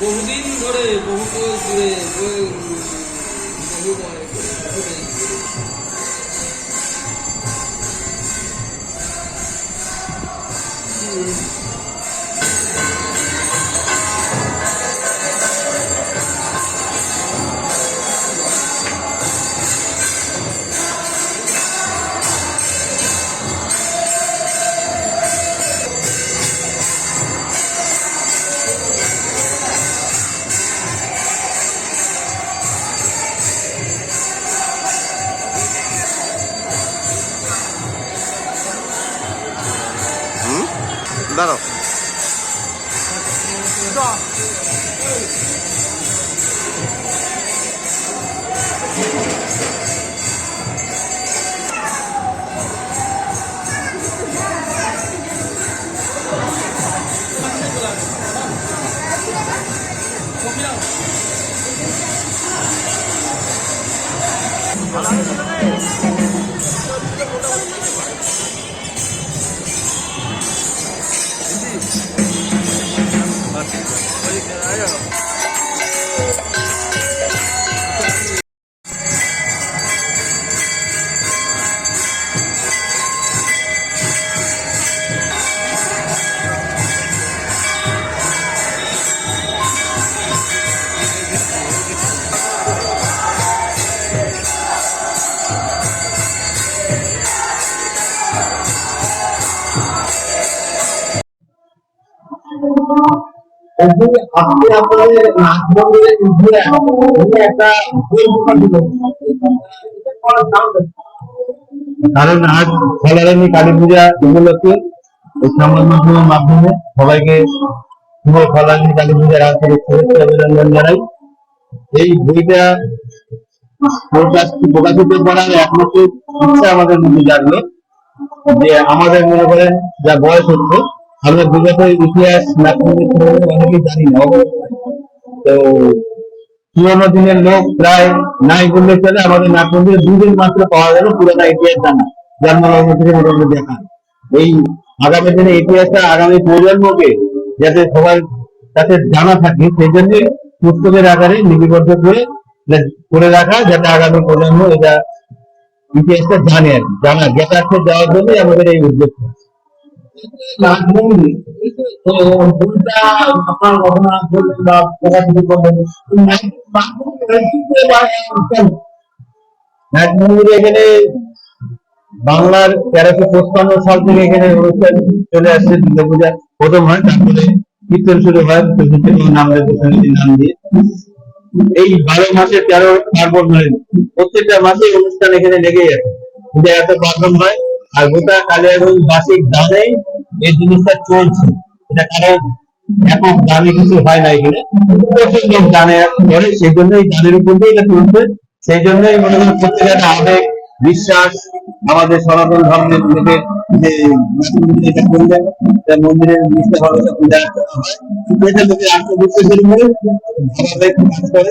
বহুদিন ধরে বহু দূরে বহু দাঁড়াও। আপনি আপনাদের নাচ ঘুরে একটা কারণ আজ ফলারানী কালী পূজা উপলক্ষে এই সংবাদ মাধ্যমের মাধ্যমে সবাইকে শুভ ফলারানী কালী পূজার আন্তরিক শুভেচ্ছা অভিনন্দন জানাই। এই বইটা প্রকাশিত করার একমাত্র ইচ্ছা আমাদের মধ্যে জাগলো যে আমাদের মনে করেন যা বয়স হচ্ছে আমরা বিগত ইতিহাস অনেকেই জানি না তো পুরোনো দিনের লোক প্রায় নাই বললে চলে, আমাদের নাটমন্দিরে দুদিন মাত্র পাওয়া গেল ইতিহাস জানা জন্মলগ্ন থেকে মোটামুটি দেখা। এই আগামী দিনে ইতিহাসটা আগামী প্রজন্মকে যাতে সবার কাছে জানা থাকে, সেই জন্য পুস্তকের আকারে লিপিবদ্ধ করে করে রাখা, যাতে আগামী প্রজন্ম এটা ইতিহাসটা জানে আর জানা, জ্ঞাতার্থে যাওয়ার জন্যই আমাদের এই উদ্যোগটা। বাংলার তেরোশো পঁচপান্ন সাল থেকে এখানে অনুষ্ঠান চলে আসছে দুর্গা পূজা। প্রথম হয়, তারপরে কীর্তন শুরু হয় নাম দিয়ে। এই বারো মাসে তেরো পার্বণ হয়। প্রত্যেকটা মাসে অনুষ্ঠান এখানে লেগে যায় এত পার্বণ হয়, আর গোটা কালিয়াগঞ্জ বাসিক দানে এই জিনিসটা চলছে। এটা কারণ একক দামে কিছু হয় না এখানে প্রচুর লোক দানে করে সেই জন্য এই দানের উপর দিয়ে এটা চলছে। সেই জন্যই মনে করি প্রত্যেকের আবেগ বিশ্বাস, আমাদের সনাতন ধর্মের লোকের যে মন্দিরের করে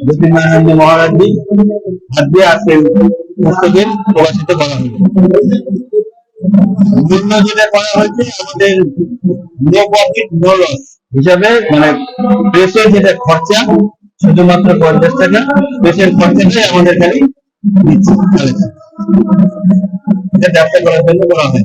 জ্যোতির্নারায়ণ মহারাজজি হাত দিয়ে আজকে পুস্তকে প্রকাশিত করা হলো মূল্য যেটা করা হয়েছে আমাদের নো প্রফিট নো লস হিসাবে মানে প্রেসের যেটা খরচা, শুধুমাত্র পঞ্চাশ টাকা প্রেসের খরচাটাই আমাদের খালি এটা ব্যবসা করার জন্য করা হয়